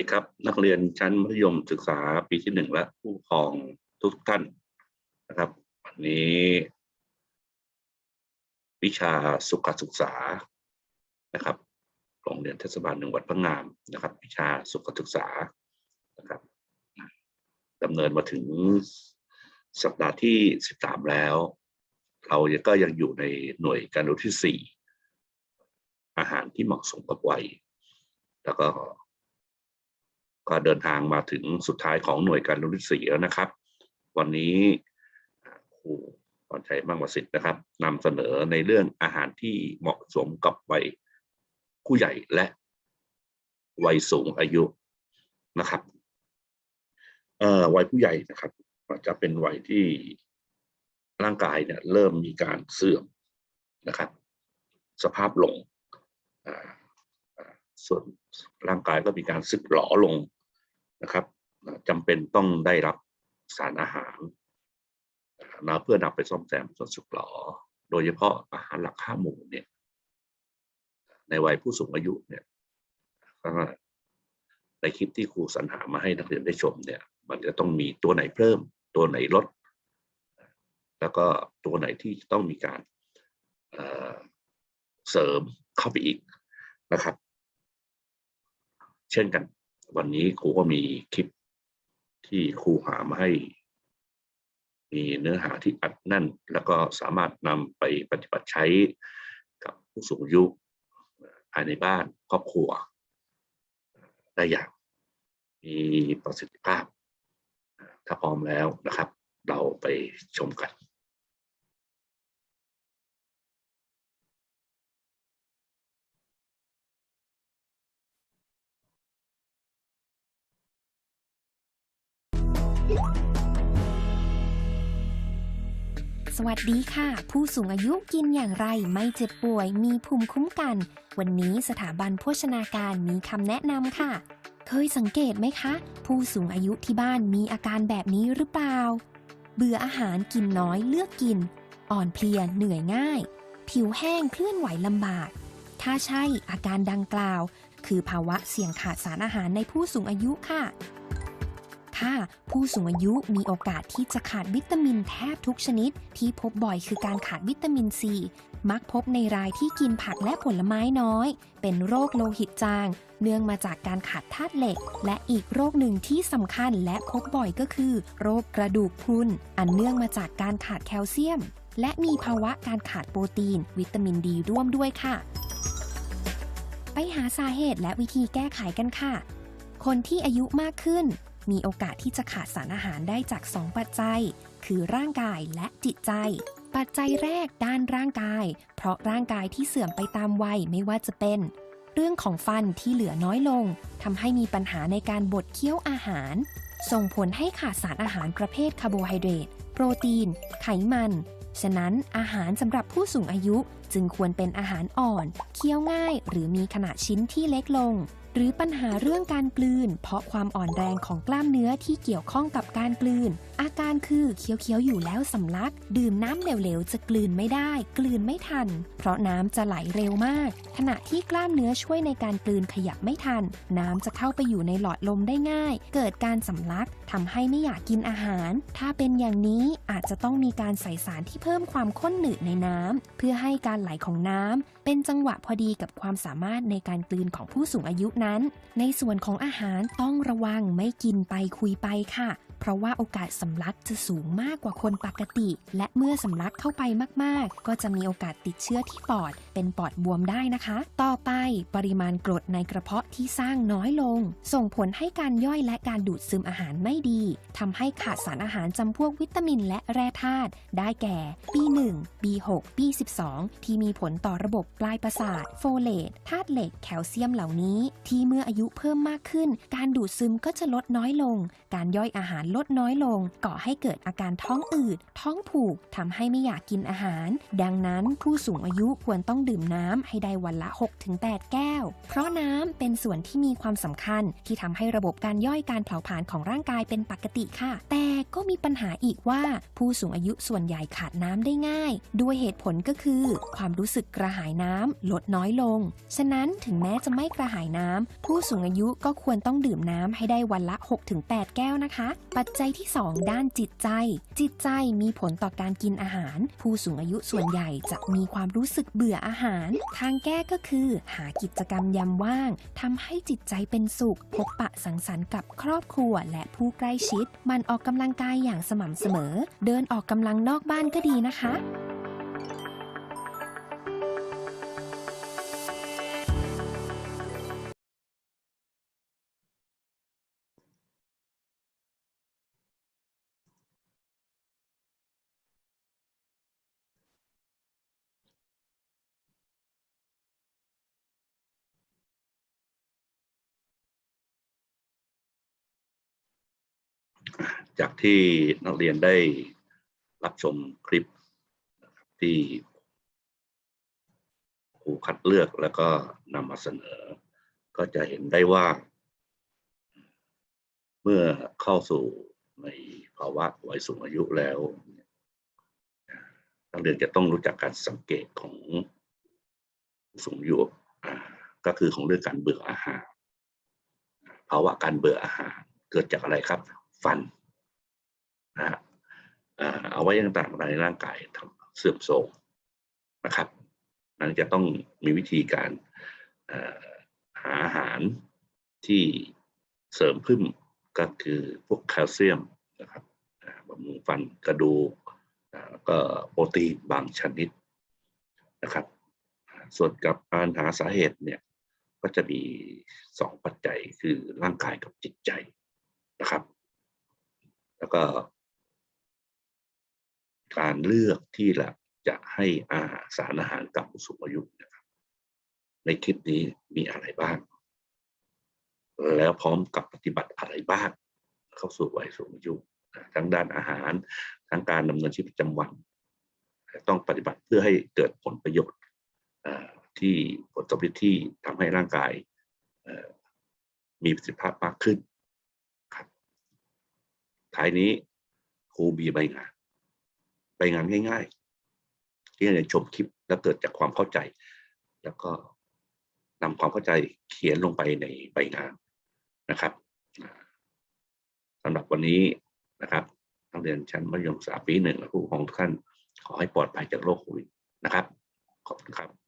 ดีครับ นักเรียนชั้นมัธยมศึกษาปีที่หนึ่งและผู้ปกครองทุกท่านนะครับ วันนี้ วิชาสุขศึกษานะครับโรงเรียนเทศบาลหนึ่งวัดพระงามนะครับ วิชาสุขศึกษานะครับดำเนินมาถึงสัปดาห์ที่สิบสามแล้ว เราก็ยังอยู่ในหน่วยการรู้ที่สี่อาหารที่เหมาะสมกับวัย แล้วก็ ก็เดินทางมาถึงสุดท้ายของหน่วยการรู้ที่สี่แล้วนะครับ วันนี้ครูพรชัยมั่งประสิทธิ์นะครับนำเสนอในเรื่องอาหารที่เหมาะสมกับวัยผู้ใหญ่และวัยสูงอายุนะครับเอ่อวัยผู้ใหญ่นะครับจะเป็นวัยที่ร่างกายเนี่ยเริ่มมีการเสื่อมนะครับ สภาพลงส่วนร่างกายก็มีการสึกหรอลง นะครับจำเป็นต้องได้รับสารอาหารนะเพื่อนำไปซ่อมแซมส่วนสึกหรอโดยเฉพาะอาหารหลักห้าหมู่เนี่ย ในวัยผู้สูงอายุเนี่ยในคลิปที่ครูสรรหามาให้นักเรียนได้ชมเนี่ย มันจะต้องมีตัวไหนเพิ่ม ตัวไหนลด แล้วก็ตัวไหนที่ต้องมีการเอ่อเสริมเข้าไปอีกนะครับ เช่นกัน วันนี้ครูก็มีคลิปที่ครูหามาให้ มีเนื้อหาที่อัดแน่น แล้วก็สามารถนำไปปฏิบัติใช้กับผู้สูงอายุภายในบ้านครอบครัว ได้อย่างมีประสิทธิภาพ ถ้าพร้อมแล้วนะครับ เราไปชมกัน สวัสดีค่ะ ผู้สูงอายุกินอย่างไรไม่เจ็บป่วยมีภูมิคุ้มกัน วันนี้สถาบันโภชนาการมีคำแนะนำค่ะ เคยสังเกตไหมคะ ผู้สูงอายุที่บ้านมีอาการแบบนี้หรือเปล่า เบื่ออาหารกินน้อยเลือกกิน อ่อนเพลียเหนื่อยง่าย ผิวแห้งเคลื่อนไหวลำบาก ถ้าใช่อาการดังกล่าว คือภาวะเสี่ยงขาดสารอาหารในผู้สูงอายุค่ะ ค่ะผู้สูงอายุมีโอกาสที่จะขาดวิตามินแทบทุกชนิด ที่พบบ่อยคือการขาดวิตามินซีมักพบในรายที่กินผักและผลไม้น้อย เป็นโรคโลหิตจาง เนื่องมาจากการขาดธาตุเหล็ก และอีกโรคหนึ่งที่สำคัญและพบบ่อยก็คือ โรคกระดูกพรุน อันเนื่องมาจากการขาดแคลเซียม และมีภาวะการขาดโปรตีน วิตามินดีร่วมด้วยค่ะ ไปหาสาเหตุและวิธีแก้ไขกันค่ะ คนที่อายุมากขึ้น มีโอกาสที่จะขาดสารอาหารได้จาก 2 ปัจจัย คือร่างกายและจิตใจ ปัจจัยแรกด้านร่างกาย เพราะร่างกายที่เสื่อมไปตามวัยไม่ว่าจะเป็น เรื่องของฟันที่เหลือน้อยลงทำให้มีปัญหาในการบดเคี้ยวอาหาร ส่งผลให้ขาดสารอาหารประเภทคาร์โบไฮเดรตโปรตีน ไขมันฉะนั้นอาหารสำหรับผู้สูงอายุจึงควรเป็นอาหารอ่อน เคี้ยวง่าย หรือมีขนาดชิ้นที่เล็กลง หรือปัญหาเรื่องการกลืน เพราะความอ่อนแรงของกล้ามเนื้อที่เกี่ยวข้องกับการกลืน อาการคือเคี้ยวๆอยู่แล้วสำลัก ดื่มน้ำเหลวๆจะกลืนไม่ได้ กลืนไม่ทัน เพราะน้ำจะไหลเร็วมาก ขณะที่กล้ามเนื้อช่วยในการกลืนขยับไม่ทัน น้ำจะเข้าไปอยู่ในหลอดลมได้ง่าย เกิดการสำลักทำให้ไม่อยากกินอาหาร ถ้าเป็นอย่างนี้อาจจะต้องมีการใส่สารที่เพิ่มความข้นหนืดในน้ำเพื่อให้การไหลของน้ำเป็นจังหวะพอดีกับความสามารถในการกลืนของผู้สูงอายุนั้น ในส่วนของอาหารต้องระวังไม่กินไปคุยไปค่ะ เพราะว่าโอกาสสำลักจะสูงมากกว่าคนปกติ และเมื่อสำลักเข้าไปมากๆ ก็จะมีโอกาสติดเชื้อที่ปอด เป็นปอดบวมได้นะคะ ต่อไปปริมาณกรดในกระเพาะที่สร้างน้อยลง ส่งผลให้การย่อยและการดูดซึมอาหารไม่ดีทำให้ขาดสารอาหารจำพวกวิตามินและแร่ธาตุได้แก่ B1 B6 B12 ที่มีผลต่อระบบปลายประสาท โฟเลตธาตุเหล็กแคลเซียมเหล่านี้ ที่เมื่ออายุเพิ่มมากขึ้น การดูดซึมก็จะลดน้อยลง การย่อยอาหารลดน้อยลง ก่อให้เกิดอาการท้องอืด ท้องผูกทำให้ไม่อยากกินอาหาร ดังนั้นผู้สูงอายุควรต้องดื่มน้ำให้ได้วันละ 6-8 แก้ว เพราะน้ำเป็นส่วนที่มีความสำคัญที่ทำให้ระบบการย่อยการเผาผลาญของร่างกายเป็นปกติค่ะ แต่ก็มีปัญหาอีกว่า ผู้สูงอายุส่วนใหญ่ขาดน้ำได้ง่าย ด้วยเหตุผลก็คือ ความรู้สึกกระหายน้ำลดน้อยลง ฉะนั้นถึงแม้จะไม่กระหายน้ำผู้สูงอายุก็ควรต้องดื่มน้ำให้ได้วันละ 6-8 แก้วนะคะปัจจัยที่ 2 ด้านจิตใจ จิตใจมีผลต่อการกินอาหาร ผู้สูงอายุส่วนใหญ่จะมีความรู้สึกเบื่ออาหาร ทางแก้ก็คือ หากิจกรรมยามว่างทำให้จิตใจเป็นสุข พบปะสังสรรค์กับครอบครัวและผู้ใกล้ชิด มันออกกำลังกายอย่างสม่ำเสมอ เดินออกกำลังนอกบ้านก็ดีนะคะ จากที่นักเรียนได้รับชมคลิปที่ครูคัดเลือกแล้วก็นำมาเสนอ ก็จะเห็นได้ว่า เมื่อเข้าสู่ในภาวะวัยสูงอายุแล้วนักเรียนจะต้องรู้จักการสังเกตของสูงอายุก็คือของเรื่องการเบื่ออาหารภาวะการเบื่ออาหาร เกิดจากอะไรครับ ฟัน นะฮะเอาไว้ต่างๆในร่างกายทำเสื่อมโทรมนะครับมันจะต้องมีวิธีการหาอาหารที่เสริมขึ้นก็คือพวกแคลเซียมนะครับบำรุงฟันกระดูกก็โปรตีนบางชนิดนะครับ ส่วนกับการหาสาเหตุเนี่ยก็จะมีสองปัจจัยคือร่างกายกับจิตใจนะครับ แล้วก็ การเลือกที่ละจะให้อาหารสารอาหารกับผู้สูงอายุนะครับ ในคลิปนี้มีอะไรบ้าง แล้วพร้อมกับปฏิบัติอะไรบ้าง เข้าสู่วัยสูงอายุทั้งด้านอาหาร ทั้งการดำเนินชีวิตประจำวัน ต้องปฏิบัติเพื่อให้เกิดผลประโยชน์ที่ผลตอบรับที่ทำให้ร่างกายมีประสิทธิภาพมากขึ้นครับท้ายนี้ครูมีใบงาน ไปงานง่าย ๆ ที่จะชมคลิปแล้วเกิดจากความเข้าใจ แล้วก็นำความเข้าใจเขียนลงไปในใบงานนะครับสำหรับวันนี้นะครับนักเรียนชั้นมัธยมศึกษาปีหนึ่งและผู้ปกครองทุกท่านขอให้ปลอดภัยจากโรคโควิดนะครับ ขอบคุณครับ